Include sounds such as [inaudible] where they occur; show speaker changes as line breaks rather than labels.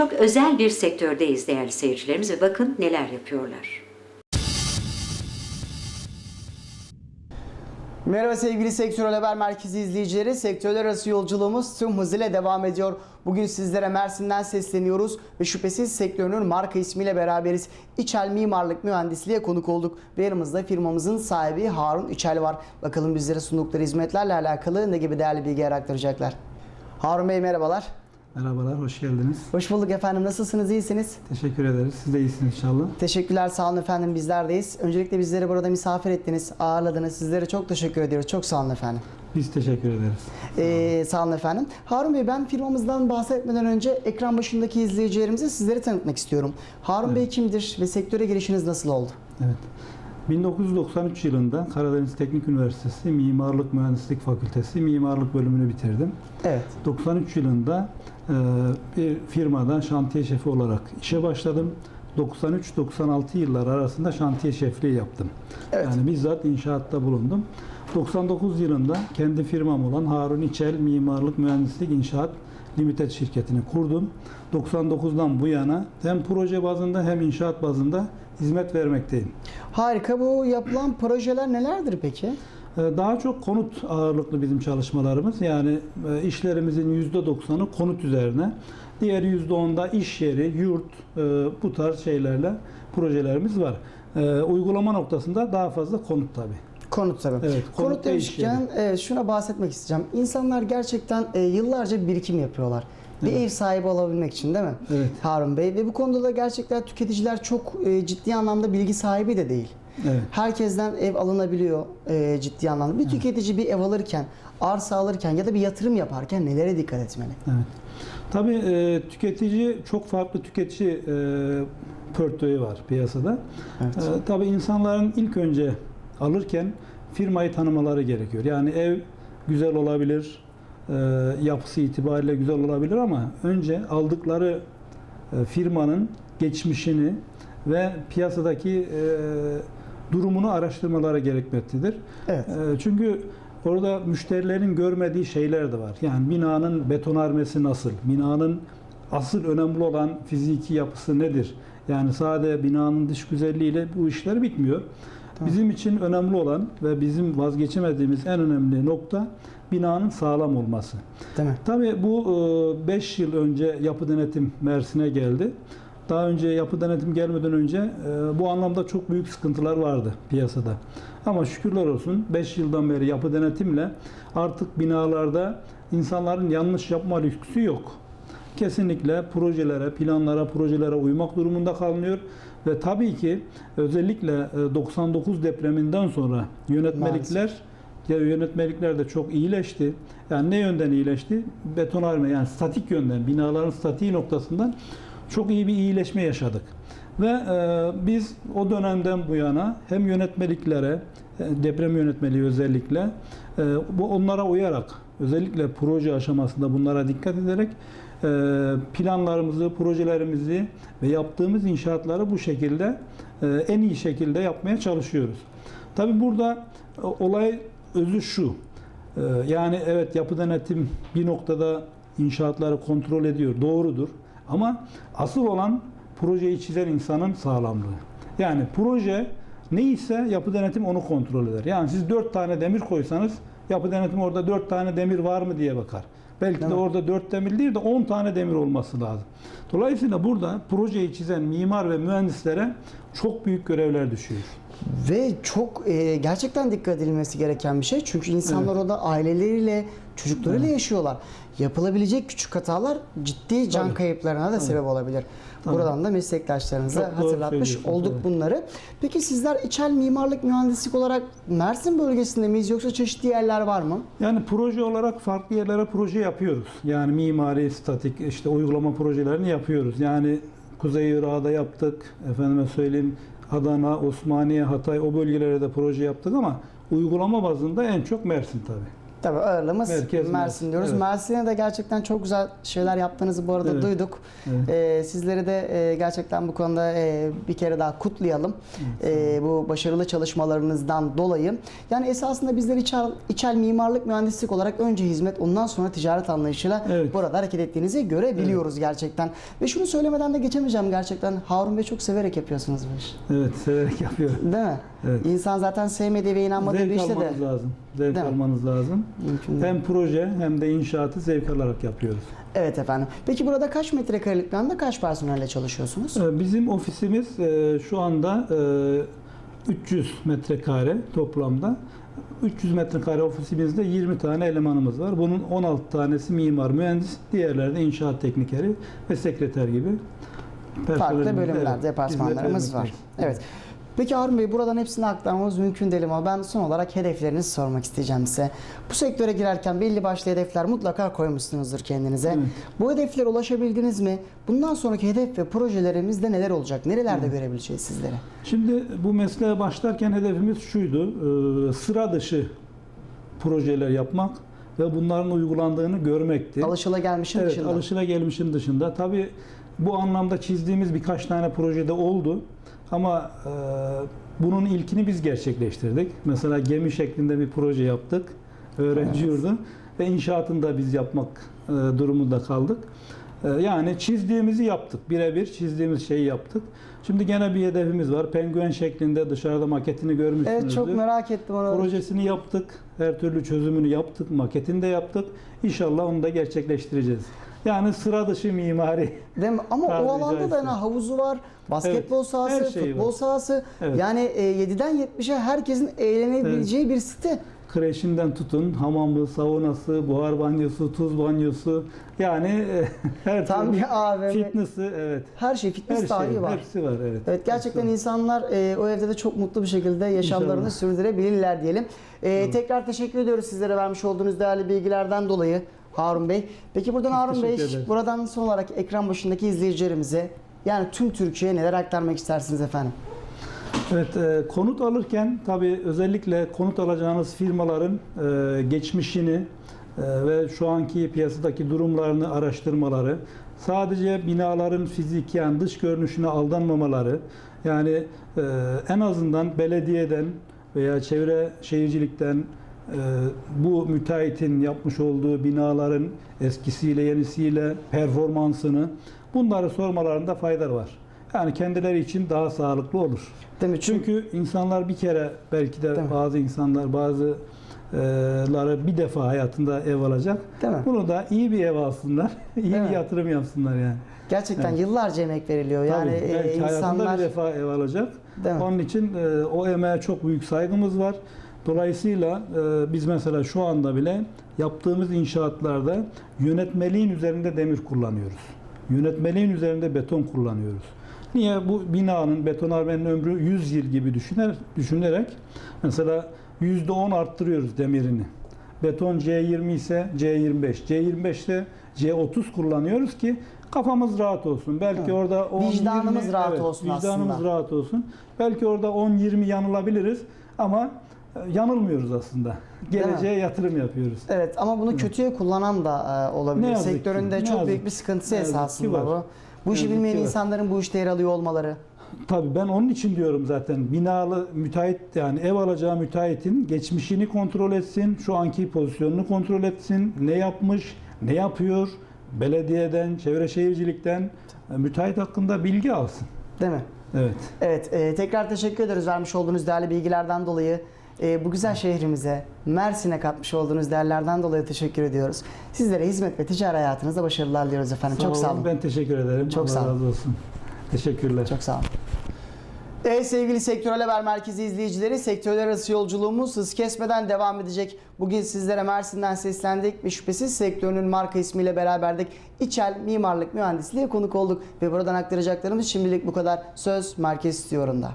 çok özel bir sektördeyiz değerli seyircilerimiz ve bakın neler yapıyorlar.
Merhaba sevgili Sektörel Haber Merkezi izleyicileri. Sektörler arası yolculuğumuz tüm hızıyla devam ediyor. Bugün sizlere Mersin'den sesleniyoruz ve şüphesiz sektörünün marka ismiyle beraberiz. İçel Mimarlık Mühendisliğe konuk olduk ve yanımızda firmamızın sahibi Harun İçel var. Bakalım bizlere sundukları hizmetlerle alakalı ne gibi değerli bilgiler aktaracaklar. Harun Bey merhabalar.
Merhabalar, hoş geldiniz.
Hoş bulduk efendim. Nasılsınız? İyisiniz?
Teşekkür ederiz. Siz de iyisiniz inşallah.
Teşekkürler sağ olun efendim bizlerdeyiz. Öncelikle bizleri burada misafir ettiniz, ağırladınız. Sizlere çok teşekkür ediyoruz. Çok sağ olun efendim.
Biz teşekkür ederiz.
Ee, sağ olun efendim. Harun Bey ben firmamızdan bahsetmeden önce ekran başındaki izleyicilerimize sizleri tanıtmak istiyorum. Harun Bey kimdir ve sektöre girişiniz nasıl oldu?
Evet. 1993 yılında Karadeniz Teknik Üniversitesi Mimarlık Mühendislik Fakültesi Mimarlık bölümünü bitirdim.
Evet.
93 yılında e, bir firmada şantiye şefi olarak işe başladım. 93-96 yıllar arasında şantiye şefliği yaptım.
Evet.
Yani bizzat inşaatta bulundum. 99 yılında kendi firmam olan Harun İçel Mimarlık Mühendislik İnşaat Limited şirketini kurdum. 99'dan bu yana hem proje bazında hem inşaat bazında hizmet vermekteyim.
Harika. Bu yapılan projeler nelerdir peki?
Ee, Daha çok konut ağırlıklı bizim çalışmalarımız. Yani e, işlerimizin %90'ı konut üzerine. Diğer %10'da iş yeri, yurt e, bu tarz şeylerle projelerimiz var. E, Uygulama noktasında daha fazla konut tabii.
Konut tabii.
Evet, konut
konut demişken evet, şuna bahsetmek isteyeceğim. İnsanlar gerçekten e, yıllarca birikim yapıyorlar. Bir
Evet.
ev sahibi olabilmek için değil mi?
Evet.
Harun Bey ve bu konuda da gerçekten tüketiciler çok e, ciddi anlamda bilgi sahibi de değil.
Evet.
Herkesten ev alınabiliyor e, ciddi anlamda. Bir tüketici bir ev alırken, arsa alırken ya da bir yatırım yaparken nelere dikkat etmeli?
Evet. Tabii e, tüketici çok farklı tüketici e, portföyü var piyasada.
Evet.
E, tabii insanların ilk önce alırken firmayı tanımaları gerekiyor. Yani ev güzel olabilir, e, yapısı itibariyle güzel olabilir ama önce aldıkları e, firmanın geçmişini ve piyasadaki e, durumunu araştırmaları gerekmektedir.
Evet.
E, Çünkü orada müşterilerin görmediği şeyler de var. Yani binanın betonarmesi nasıl? Binanın asıl önemli olan fiziki yapısı nedir? Yani sadece binanın dış güzelliğiyle bu işler bitmiyor. Bizim için önemli olan ve bizim vazgeçemediğimiz en önemli nokta binanın sağlam olması.
Değil mi?
Tabii bu 5 yıl önce yapı denetim Mersin'e geldi. Daha önce yapı denetim gelmeden önce e, bu anlamda çok büyük sıkıntılar vardı piyasada. Ama şükürler olsun 5 yıldan beri yapı denetimle artık binalarda insanların yanlış yapma lüksü yok. Kesinlikle projelere, planlara, projelere uymak durumunda kalınıyor. Ve tabii ki özellikle e, 99 depreminden sonra yönetmelikler ya yönetmelikler de çok iyileşti. Yani ne yönden iyileşti? Betonarme yani statik yönden, binaların statiği noktasından çok iyi bir iyileşme yaşadık. Ve e, biz o dönemden bu yana hem yönetmeliklere, e, deprem yönetmeliği özellikle e, bu onlara uyarak özellikle proje aşamasında bunlara dikkat ederek e, planlarımızı, projelerimizi ve yaptığımız inşaatları bu şekilde e, en iyi şekilde yapmaya çalışıyoruz. Tabi burada e, olay özü şu. E, Yani evet yapı denetim bir noktada inşaatları kontrol ediyor. Doğrudur. Ama asıl olan projeyi çizen insanın sağlamlığı. Yani proje neyse yapı denetim onu kontrol eder. Yani siz dört tane demir koysanız yapı denetim orada dört tane demir var mı diye bakar. Belki de
Evet.
orada dört demir değil de 10 tane demir olması lazım. Dolayısıyla burada projeyi çizen mimar ve mühendislere çok büyük görevler düşüyor.
Ve çok e, gerçekten dikkat edilmesi gereken bir şey. Çünkü insanlar orada aileleriyle, çocuklarıyla yaşıyorlar. Yapılabilecek küçük hatalar ciddi can
Tabii.
kayıplarına da sebep olabilir.
Tabii.
Buradan da meslektaşlarınıza
Çok
hatırlatmış olduk
tabii.
bunları. Peki sizler İçel Mimarlık Mühendislik olarak Mersin bölgesinde miyiz yoksa çeşitli yerler var mı?
Yani proje olarak farklı yerlere proje yapıyoruz. Yani mimari, statik, işte uygulama projelerini yapıyoruz. Yani Kuzey Irak'da yaptık. Efendime söyleyeyim Adana, Osmaniye, Hatay o bölgelere de proje yaptık ama uygulama bazında en çok Mersin tabii.
Tabii ağırlığımız
Merkez
Mersin,
Mersin,
diyoruz.
evet.
Mersin'e de gerçekten çok güzel şeyler yaptığınızı bu arada
Evet.
duyduk.
Evet.
Ee, sizleri de e, gerçekten bu konuda e, bir kere daha kutlayalım. E, bu başarılı çalışmalarınızdan dolayı. Yani esasında bizler içel, içel mimarlık mühendislik olarak önce hizmet ondan sonra ticaret anlayışıyla
Evet.
burada hareket ettiğinizi görebiliyoruz gerçekten. Ve şunu söylemeden de geçemeyeceğim gerçekten. Harun Bey çok severek yapıyorsunuz bu işi.
Evet, severek yapıyor.
Değil mi?
Evet.
İnsan zaten sevmediği ve inanmadığı bir
Zevk
işte de
almanız lazım. Zevk almanız lazım.
Mümkün değil.
Hem proje hem de inşaatı zevk alarak yapıyoruz.
Evet efendim. Peki burada kaç metrekarelik bir anda kaç personelle çalışıyorsunuz?
Ee, Bizim ofisimiz e, şu anda e, 300 metrekare toplamda. 300 metrekare ofisimizde 20 tane elemanımız var. Bunun 16 tanesi mimar, mühendis, diğerleri de inşaat teknikeri ve sekreter gibi.
Farklı
personelimiz-
bölümler,
evet,
departmanlarımız var. Evet. Peki Harun Bey buradan hepsini aktarmamız mümkün değil ama ben son olarak hedeflerinizi sormak isteyeceğim size. Bu sektöre girerken belli başlı hedefler mutlaka koymuşsunuzdur kendinize.
Evet.
Bu hedeflere ulaşabildiniz mi? Bundan sonraki hedef ve projelerimizde neler olacak? Nerelerde görebileceğiz sizleri?
Şimdi bu mesleğe başlarken hedefimiz şuydu. e, Sıra dışı projeler yapmak ve bunların uygulandığını görmekti.
Alışılagelmişin
Evet,
dışında.
alışılagelmişin dışında. Tabii bu anlamda çizdiğimiz birkaç tane projede oldu. Ama e, bunun ilkini biz gerçekleştirdik. Mesela gemi şeklinde bir proje yaptık. Öğrenci yurdu. Ve inşaatını da biz yapmak e, durumunda kaldık. E, yani çizdiğimizi yaptık. Birebir çizdiğimiz şeyi yaptık. Şimdi gene bir hedefimiz var. Penguen şeklinde dışarıda maketini görmüşsünüzdür.
Evet çok merak ettim onu.
Projesini yaptık. Her türlü çözümünü yaptık. Maketini de yaptık. İnşallah onu da gerçekleştireceğiz. Yani sıra dışı mimari.
Değil mi? Ama
Tabiri
o alanda da yani havuzu var, basketbol
Evet,
sahası, futbol
var.
sahası.
Evet.
Yani e, 7'den 70'e herkesin eğlenebileceği bir site.
Kreşinden tutun, hamamı, saunası, buhar banyosu, tuz banyosu. Yani e, [laughs] her
Tam
türlü
bir AVM.
fitness'ı evet.
Her şey fitness
Her
dahi
şey,
var.
hepsi var evet.
Evet gerçekten
Hepsi var.
insanlar e, o evde de çok mutlu bir şekilde yaşamlarını
İnşallah.
sürdürebilirler diyelim. E, tekrar teşekkür ediyoruz sizlere vermiş olduğunuz değerli bilgilerden dolayı Harun Bey. Peki buradan Harun Bey, buradan son olarak ekran başındaki izleyicilerimize yani tüm Türkiye'ye neler aktarmak istersiniz efendim?
Evet, e, konut alırken tabii özellikle konut alacağınız firmaların e, geçmişini e, ve şu anki piyasadaki durumlarını araştırmaları, sadece binaların fiziken dış görünüşüne aldanmamaları, yani e, en azından belediyeden veya çevre şehircilikten e, bu müteahhitin yapmış olduğu binaların eskisiyle yenisiyle performansını bunları sormalarında fayda var. Yani kendileri için daha sağlıklı olur.
Değil mi? Çünkü
Çünkü insanlar bir kere belki de
Değil mi?
bazı insanlar bazıları bir defa hayatında ev alacak.
Değil mi?
Bunu da iyi bir ev alsınlar. [laughs] iyi
Değil
bir
mi?
yatırım yapsınlar yani.
gerçekten
Evet.
yıllarca emek veriliyor. Yani
Tabii,
e,
belki hayatında
insanlar
bir defa ev alacak.
Değil mi?
Onun için e, o emeğe çok büyük saygımız var. Dolayısıyla e, biz mesela şu anda bile yaptığımız inşaatlarda yönetmeliğin üzerinde demir kullanıyoruz. Yönetmeliğin üzerinde beton kullanıyoruz. Niye? Bu binanın, betonarmenin ömrü 100 yıl gibi düşüner, düşünerek mesela %10 arttırıyoruz demirini. Beton C20 ise C25, C25 ise C30 kullanıyoruz ki kafamız rahat olsun. Belki
Evet.
orada 10
Vicdanımız
20
rahat
evet,
olsun
vicdanımız
aslında.
rahat olsun. Belki orada 10-20 yanılabiliriz ama e, yanılmıyoruz aslında. Geleceğe yatırım yapıyoruz.
Evet ama bunu kötüye kullanan da e, olabilir.
Ne ki,
Sektöründe
ne
çok
yazık
büyük
ki.
bir sıkıntısı
Ne ki
esasında bu. Bu işi bilmeyen
var.
insanların bu işte yer alıyor olmaları.
Tabii ben onun için diyorum zaten binalı müteahhit yani ev alacağı müteahhitin geçmişini kontrol etsin, şu anki pozisyonunu kontrol etsin, ne yapmış, ne yapıyor, belediyeden, çevre şehircilikten e, müteahhit hakkında bilgi alsın.
Değil mi?
Evet.
Evet, e, tekrar teşekkür ederiz vermiş olduğunuz değerli bilgilerden dolayı. E, bu güzel şehrimize, Mersin'e katmış olduğunuz değerlerden dolayı teşekkür ediyoruz. Sizlere hizmet ve ticari hayatınızda başarılar diliyoruz efendim. Çok sağ olun.
Ben teşekkür ederim.
Çok
Allah
sağ olun.
razı olsun. Teşekkürler.
Çok sağ olun. Evet sevgili Sektörel Haber Merkezi izleyicileri, sektörler arası yolculuğumuz hız kesmeden devam edecek. Bugün sizlere Mersin'den seslendik ve şüphesiz sektörünün marka ismiyle beraberdik. İçel Mimarlık Mühendisliğe konuk olduk ve buradan aktaracaklarımız şimdilik bu kadar. Söz Merkez Stüdyo'nda.